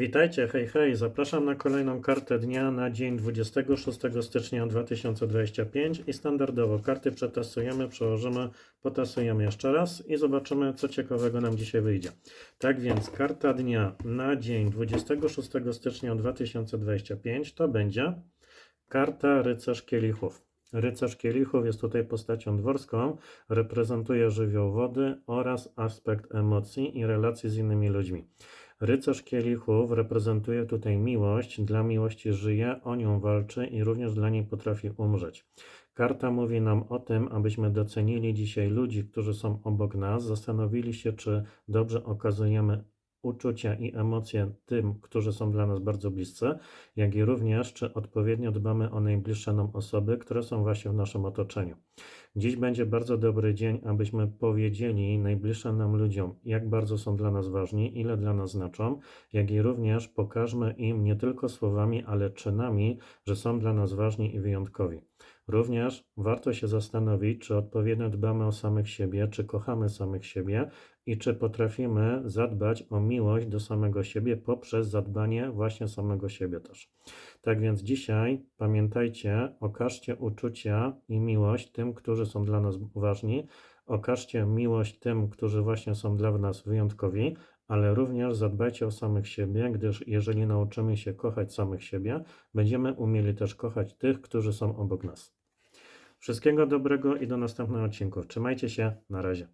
Witajcie, hej, hej. Zapraszam na kolejną kartę dnia na dzień 26 stycznia 2025 i standardowo karty przetestujemy, przełożymy, potasujemy jeszcze raz i zobaczymy, co ciekawego nam dzisiaj wyjdzie. Tak więc karta dnia na dzień 26 stycznia 2025 to będzie karta Rycerz Kielichów. Rycerz Kielichów jest tutaj postacią dworską, reprezentuje żywioł wody oraz aspekt emocji i relacji z innymi ludźmi. Rycerz Kielichów reprezentuje tutaj miłość, dla miłości żyje, o nią walczy i również dla niej potrafi umrzeć. Karta mówi nam o tym, abyśmy docenili dzisiaj ludzi, którzy są obok nas, zastanowili się, czy dobrze okazujemy uczucia i emocje tym, którzy są dla nas bardzo bliscy, jak i również, czy odpowiednio dbamy o najbliższe nam osoby, które są właśnie w naszym otoczeniu. Dziś będzie bardzo dobry dzień, abyśmy powiedzieli najbliższym nam ludziom, jak bardzo są dla nas ważni, ile dla nas znaczą, jak i również pokażmy im nie tylko słowami, ale czynami, że są dla nas ważni i wyjątkowi. Również warto się zastanowić, czy odpowiednio dbamy o samych siebie, czy kochamy samych siebie i czy potrafimy zadbać o miłość do samego siebie poprzez zadbanie właśnie samego siebie też. Tak więc dzisiaj pamiętajcie, okażcie uczucia i miłość tym, którzy są dla nas ważni, okażcie miłość tym, którzy właśnie są dla nas wyjątkowi, ale również zadbajcie o samych siebie, gdyż jeżeli nauczymy się kochać samych siebie, będziemy umieli też kochać tych, którzy są obok nas. Wszystkiego dobrego i do następnego odcinku. Trzymajcie się, na razie.